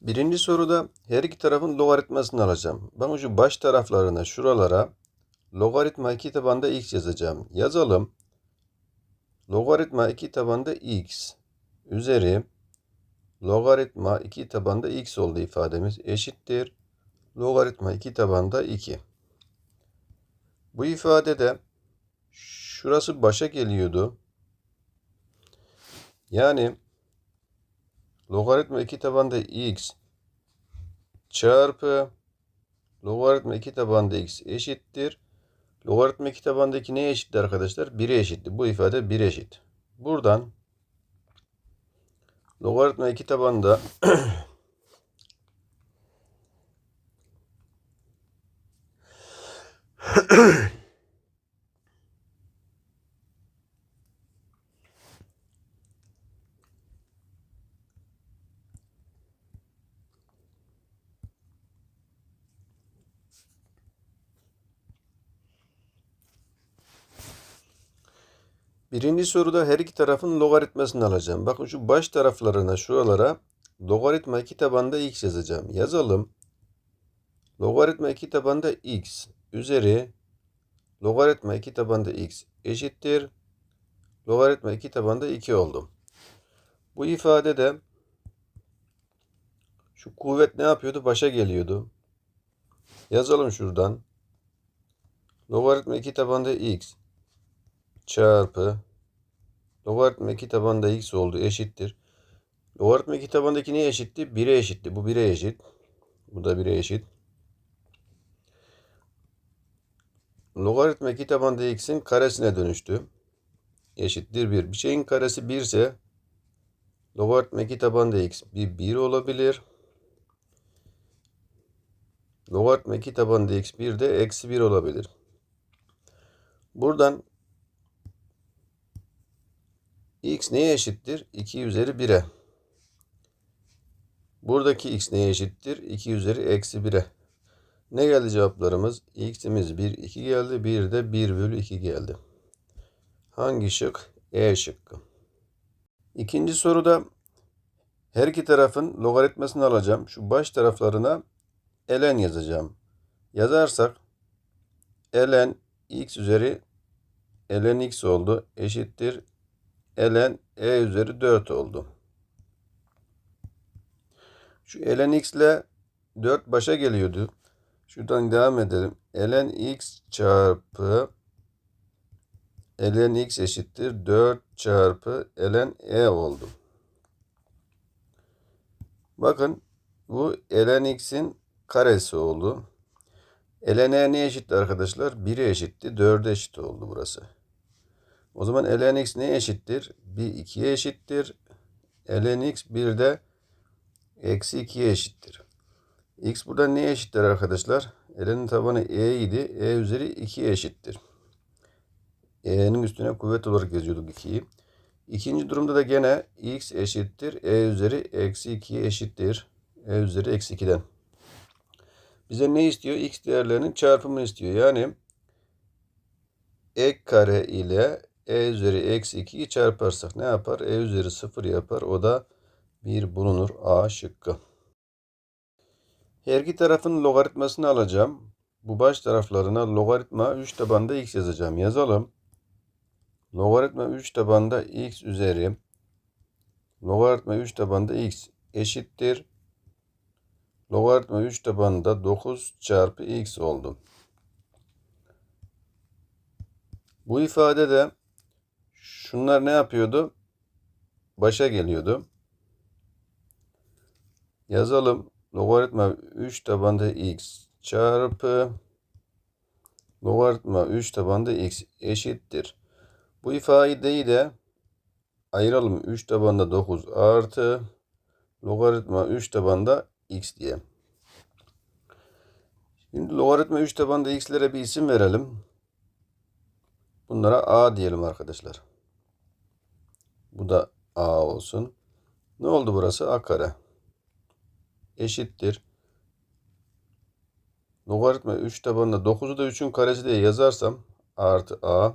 Birinci soruda her iki tarafın logaritmasını alacağım. Ben şu baş taraflarına şuralara logaritma 2 tabanda x yazacağım. Yazalım. Logaritma 2 tabanda x üzeri logaritma 2 tabanda x oldu ifademiz eşittir. Logaritma 2 tabanda 2. Bu ifadede şurası başa geliyordu. Yani logaritma 2 tabanda x çarpı logaritma 2 tabanda x eşittir. Logaritma 2 tabandaki neye eşitti arkadaşlar? 1'e eşitti. Bu ifade 1 eşit. Buradan logaritma 2 tabanda Birinci soruda her iki tarafın logaritmasını alacağım. Bakın şu baş taraflarına şuralara logaritma 2 tabanda x yazacağım. Yazalım. Logaritma 2 tabanda x üzeri logaritma 2 tabanda x eşittir. Logaritma 2 tabanda 2 oldu. Bu ifadede şu kuvvet ne yapıyordu? Başa geliyordu. Yazalım şuradan. Logaritma 2 tabanda x çarpı logaritma 2 tabanda x oldu eşittir. Logaritma 2 tabandaki neye eşitti? 1'e eşitti. Bu 1'e eşit. Bu da 1'e eşit. Logaritma 2 tabanda x'in karesine dönüştü. Eşittir 1. Bir şeyin karesi 1 ise logaritma 2 tabanda x bir 1 olabilir. Logaritma 2 tabanda x 1 de eksi 1 olabilir. Buradan x neye eşittir? 2 üzeri 1'e. Buradaki x neye eşittir? 2 üzeri eksi 1'e. Ne geldi cevaplarımız? x'imiz 1, 2 geldi. Bir de 1 bölü 2 geldi. Hangi şık? E şıkkı. İkinci soruda her iki tarafın logaritmasını alacağım. Şu baş taraflarına ln yazacağım. Yazarsak ln x üzeri ln x oldu. Eşittir ln e üzeri 4 oldu. Şu ln x ile 4 başa geliyordu. Şuradan devam edelim. ln x çarpı ln x eşittir 4 çarpı ln e oldu. Bakın bu ln x'in karesi oldu. ln e ne eşitti arkadaşlar? 1'e eşitti. 4'e eşit oldu burası. O zaman ln x neye eşittir? 1 2'ye eşittir. ln x 1 de eksi 2'ye eşittir. x burada neye eşittir arkadaşlar? ln'in tabanı e idi. e üzeri 2'ye eşittir. e'nin üstüne kuvvet olarak yazıyorduk 2'yi. İkinci durumda da gene x eşittir. e üzeri eksi 2'ye eşittir. e üzeri eksi 2'den. Bize ne istiyor? x değerlerinin çarpımını istiyor. Yani ek kare ile e üzeri eksi 2'yi çarparsak ne yapar? e üzeri 0 yapar. O da 1 bulunur. A şıkkı. Her iki tarafın logaritmasını alacağım. Bu baş taraflarına logaritma 3 tabanda x yazacağım. Yazalım. Logaritma 3 tabanda x üzeri logaritma 3 tabanda x eşittir. Logaritma 3 tabanda 9 çarpı x oldu. Bu ifade de şunlar ne yapıyordu? Başa geliyordu. Yazalım. Logaritma 3 tabanda x çarpı logaritma 3 tabanda x eşittir. Bu ifadeyi de ayıralım. 3 tabanda 9 artı logaritma 3 tabanda x diye. Şimdi logaritma 3 tabanda x'lere bir isim verelim. Bunlara a diyelim arkadaşlar. Bu da a olsun. Ne oldu burası? a kare. Eşittir. Logaritma 3 tabanında 9'u da 3'ün karesi diye yazarsam artı a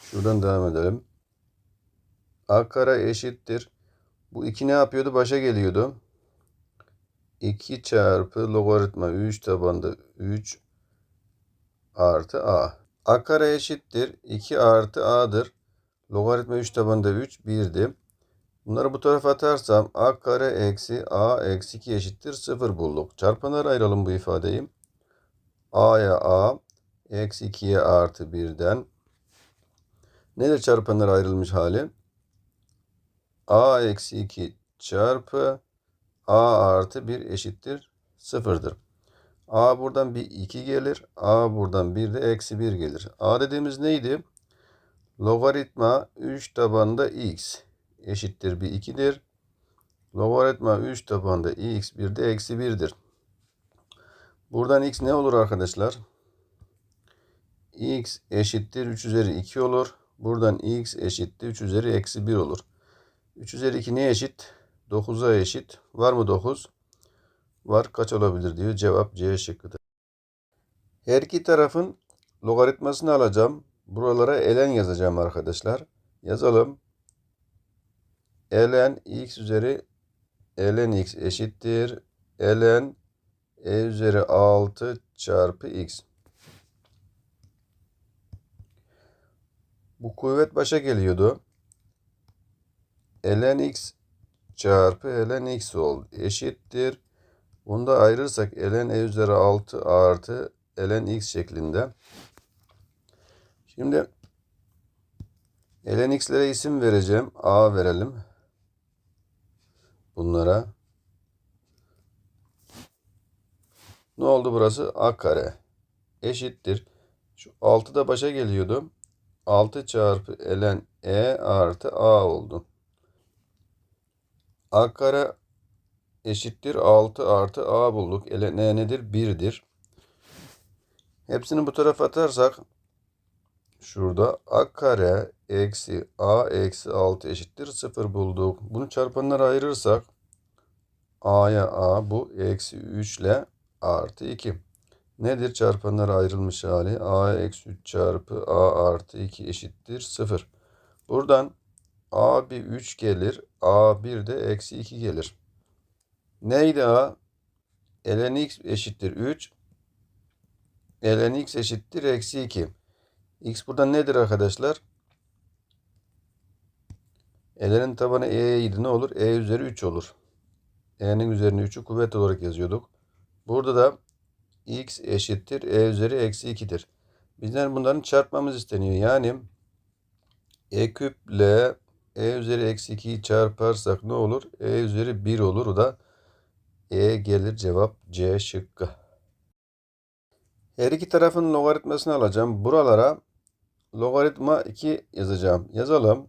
Şuradan devam edelim. a kare eşittir. Bu 2 ne yapıyordu? Başa geliyordu. 2 çarpı logaritma 3 tabanda 3 artı a. a kare eşittir. 2 artı a'dır. Logaritma 3 tabanda 3 1'di. Bunları bu tarafa atarsam a kare eksi a eksi 2 eşittir 0 bulduk. Çarpanlara ayıralım bu ifadeyi. a'ya a eksi 2'ye artı 1'den. Nedir çarpanlara ayrılmış hali? a eksi 2 çarpı a artı 1 eşittir 0'dır. A buradan bir 2 gelir. a buradan bir de eksi 1 gelir. a dediğimiz neydi? Logaritma 3 tabanda x eşittir bir 2'dir. Logaritma 3 tabanda x bir de eksi 1'dir. Buradan x ne olur arkadaşlar? x eşittir 3 üzeri 2 olur. Buradan x eşittir 3 üzeri eksi 1 olur. 3 üzeri 2 neye eşit? 9'a eşit. Var mı 9? Var. Kaç olabilir diyor. Cevap C şıkkıdır. Her iki tarafın logaritmasını alacağım. Buralara ln yazacağım arkadaşlar. Yazalım. ln x üzeri ln x eşittir. ln e üzeri 6 çarpı x. Bu kuvvet başa geliyordu. ln x çarpı ln x oldu. Eşittir. Bunu da ayırırsak ln e üzeri 6 artı ln x şeklinde. Şimdi ln x'lere isim vereceğim. A verelim. Bunlara. Ne oldu burası? A kare. Eşittir. Şu 6 da başa geliyordu. 6 çarpı ln e artı a oldu. A kare eşittir 6 artı a bulduk. ln e nedir? 1'dir. Hepsini bu tarafa atarsak şurada a kare eksi a eksi 6 eşittir 0 bulduk. Bunu çarpanlara ayırırsak a'ya a bu eksi 3 ile artı 2. Nedir çarpanlara ayrılmış hali? a eksi 3 çarpı a artı 2 eşittir 0. Buradan a bir 3 gelir. a bir de eksi 2 gelir. Neydi a? ln x eşittir 3. ln x eşittir eksi 2. x burada nedir arkadaşlar? L'nin tabanı e idi ne olur? e üzeri 3 olur. e'nin üzerine 3'ü kuvvet olarak yazıyorduk. Burada da x eşittir e üzeri eksi 2'dir. Bizden bunların çarpmamız isteniyor. Yani e küple e üzeri eksi 2'yi çarparsak ne olur? e üzeri 1 olur. O da e gelir cevap C şıkkı. Her iki tarafın logaritmasını alacağım. Buralara logaritma 2 yazacağım. Yazalım.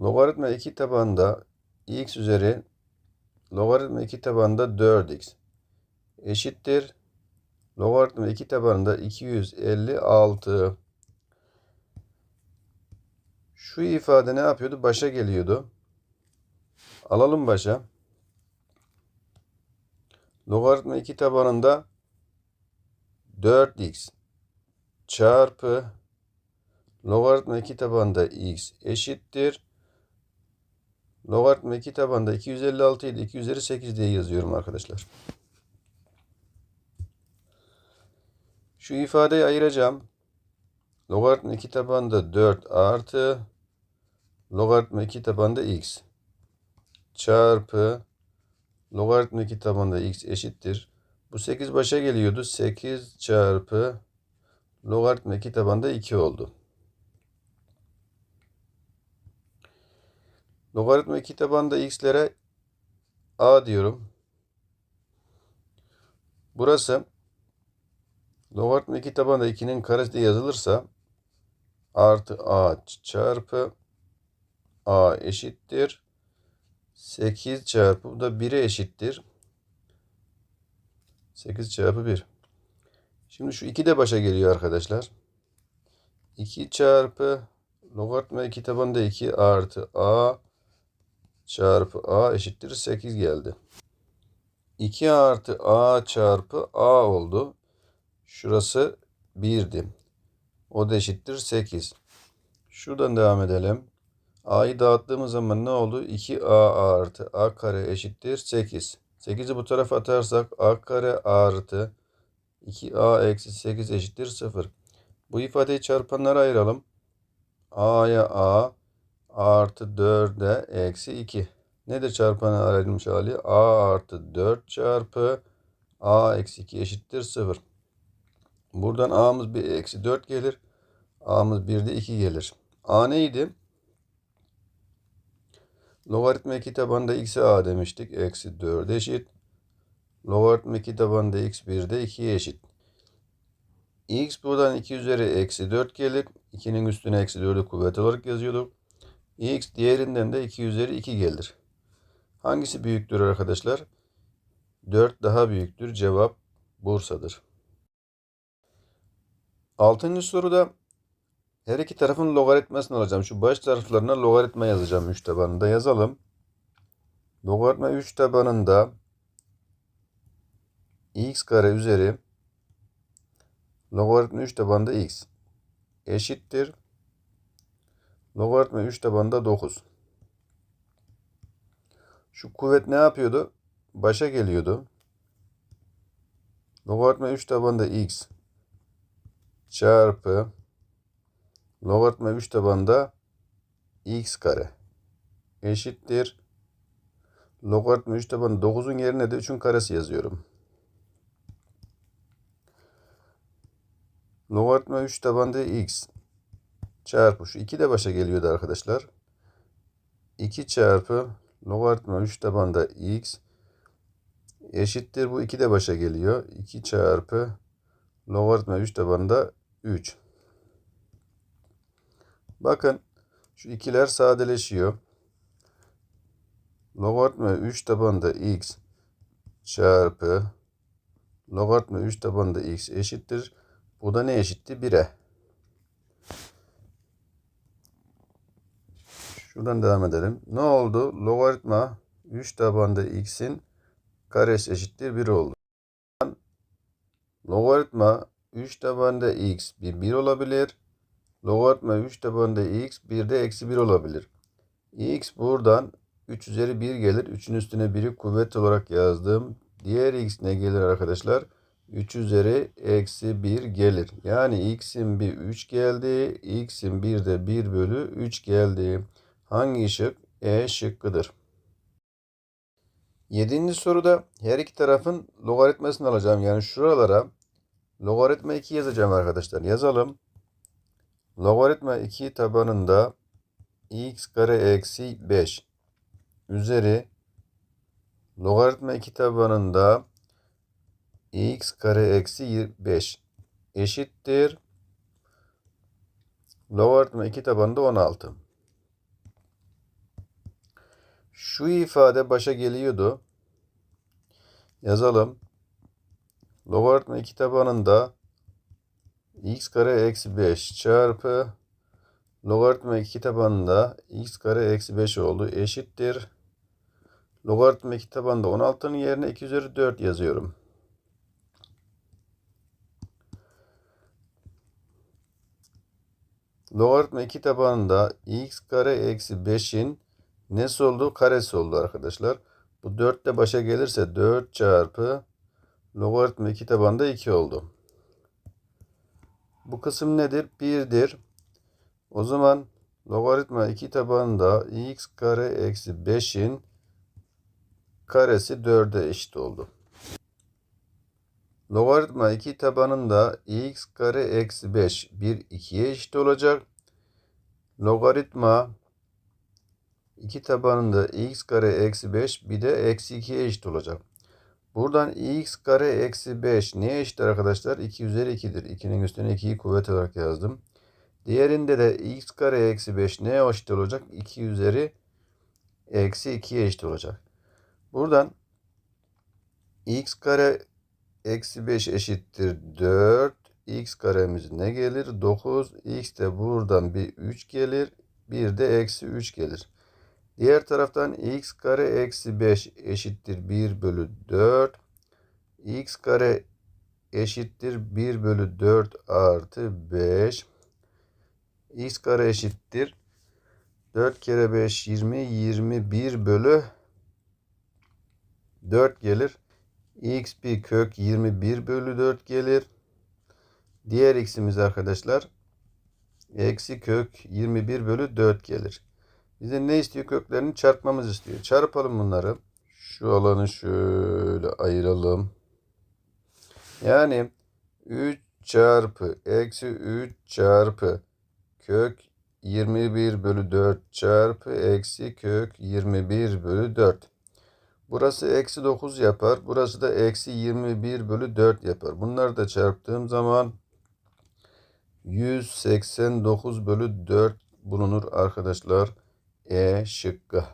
Logaritma 2 tabanda x üzeri logaritma 2 tabanda 4x eşittir. Logaritma 2 tabanında 256. Şu ifade ne yapıyordu? Başa geliyordu. Alalım başa. Logaritma 2 tabanında 4x çarpı logaritma 2 tabanında x eşittir. Logaritma 2 tabanda 256 idi. 2 üzeri 8 diye yazıyorum arkadaşlar. Şu ifadeyi ayıracağım. Logaritma 2 tabanda 4 artı logaritma 2 tabanda x çarpı logaritma 2 tabanda x eşittir. Bu 8 başa geliyordu. 8 çarpı logaritma 2 tabanda 2 oldu. Logaritma 2 tabanda x'lere a diyorum. Burası logaritma 2 tabanda 2'nin karesi de yazılırsa artı a çarpı a eşittir. 8 çarpı bu da 1'e eşittir. 8 çarpı 1. Şimdi şu 2 de başa geliyor arkadaşlar. 2 çarpı logaritma 2 tabanında 2 artı a çarpı a eşittir 8 geldi. 2 artı a çarpı a oldu. Şurası 1'di. O da eşittir 8. Şuradan devam edelim. A'yı dağıttığımız zaman ne oldu? 2A artı A kare eşittir 8. 8'i bu tarafa atarsak A kare artı 2A eksi 8 eşittir 0. Bu ifadeyi çarpanlara ayıralım. A'ya A artı 4'e eksi 2. Nedir çarpanı ayrılmış hali? A artı 4 çarpı A eksi 2 eşittir 0. Buradan A'mız bir eksi 4 gelir. A'mız 1 de 2 gelir. A neydi? Logaritma 2 tabanında x'e a demiştik. Eksi 4 eşit. Logaritma 2 tabanında x 1 de 2'ye eşit. x buradan 2 üzeri eksi 4 gelir. 2'nin üstüne eksi 4'ü kuvvet olarak yazıyorduk. x diğerinden de 2 üzeri 2 gelir. Hangisi büyüktür arkadaşlar? 4 daha büyüktür. Cevap Bursa'dır. Altıncı soruda her iki tarafın logaritmasını alacağım. Şu baş taraflarına logaritma yazacağım 3 tabanında. Yazalım. Logaritma 3 tabanında x kare üzeri logaritma 3 tabanında x eşittir. Logaritma 3 tabanında 9. Şu kuvvet ne yapıyordu? Başa geliyordu. Logaritma 3 tabanında x çarpı logaritma 3 tabanında x kare eşittir. Logaritma 3 tabanı 9'un yerine de 3'ün karesi yazıyorum. Logaritma 3 tabanında x çarpı şu 2 de başa geliyordu arkadaşlar. 2 çarpı logaritma 3 tabanında x eşittir. Bu 2 de başa geliyor. 2 çarpı logaritma 3 tabanında 3. Bakın şu ikiler sadeleşiyor. Logaritma 3 tabanında x çarpı logaritma 3 tabanında x eşittir. Bu da ne eşitti? 1'e. Şuradan devam edelim. Ne oldu? Logaritma 3 tabanında x'in karesi eşittir 1 oldu. Logaritma 3 tabanında x bir 1 olabilir. Logaritma 3 tabanında x bir de eksi 1 olabilir. x buradan 3 üzeri 1 gelir. 3'ün üstüne 1'i kuvvet olarak yazdım. Diğer x ne gelir arkadaşlar? 3 üzeri eksi 1 gelir. Yani x'in bir 3 geldi. x'in bir de 1 bölü 3 geldi. Hangi şık? E şıkkıdır. Yedinci soruda her iki tarafın logaritmasını alacağım. Yani şuralara logaritma 2 yazacağım arkadaşlar. Yazalım. Logaritma 2 tabanında x kare eksi 5 üzeri logaritma 2 tabanında x kare eksi 5 eşittir. Logaritma 2 tabanında 16. Şu ifade başa geliyordu. Yazalım. Logaritma 2 tabanında x kare eksi 5 çarpı logaritma 2 tabanında x kare eksi 5 oldu. Eşittir. Logaritma 2 tabanında 16'nın yerine 2 üzeri 4 yazıyorum. Logaritma 2 tabanında x kare eksi 5'in nesi oldu? Karesi oldu arkadaşlar. Bu 4 de başa gelirse 4 çarpı logaritma 2 tabanında 2 oldu. Bu kısım nedir? 1'dir. O zaman logaritma 2 tabanında x kare eksi 5'in karesi 4'e eşit oldu. Logaritma 2 tabanında x kare eksi 5 1 2'ye eşit olacak. Logaritma 2 tabanında x kare eksi 5 bir de eksi 2'ye eşit olacak. Buradan x kare eksi 5 neye eşit arkadaşlar? 2 üzeri 2'dir. 2'nin üstüne 2'yi kuvvet olarak yazdım. Diğerinde de x kare eksi 5 neye eşit olacak? 2 üzeri eksi 2'ye eşit olacak. Buradan x kare eksi 5 eşittir 4. x karemiz ne gelir? 9. x de buradan bir 3 gelir. Bir de eksi 3 gelir. Diğer taraftan x kare eksi 5 eşittir 1 bölü 4. x kare eşittir 1 bölü 4 artı 5. x kare eşittir 4 kere 5 20 21 bölü 4 gelir. x bir kök 21 bölü 4 gelir. Diğer x'imiz arkadaşlar eksi kök 21 bölü 4 gelir. Bize ne istiyor? Köklerini çarpmamız istiyor. Çarpalım bunları. Şu alanı şöyle ayıralım. Yani 3 çarpı eksi 3 çarpı kök 21 bölü 4 çarpı eksi kök 21 bölü 4. Burası eksi 9 yapar. Burası da eksi 21 bölü 4 yapar. Bunları da çarptığım zaman 189 bölü 4 bulunur arkadaşlar. E şıkkı.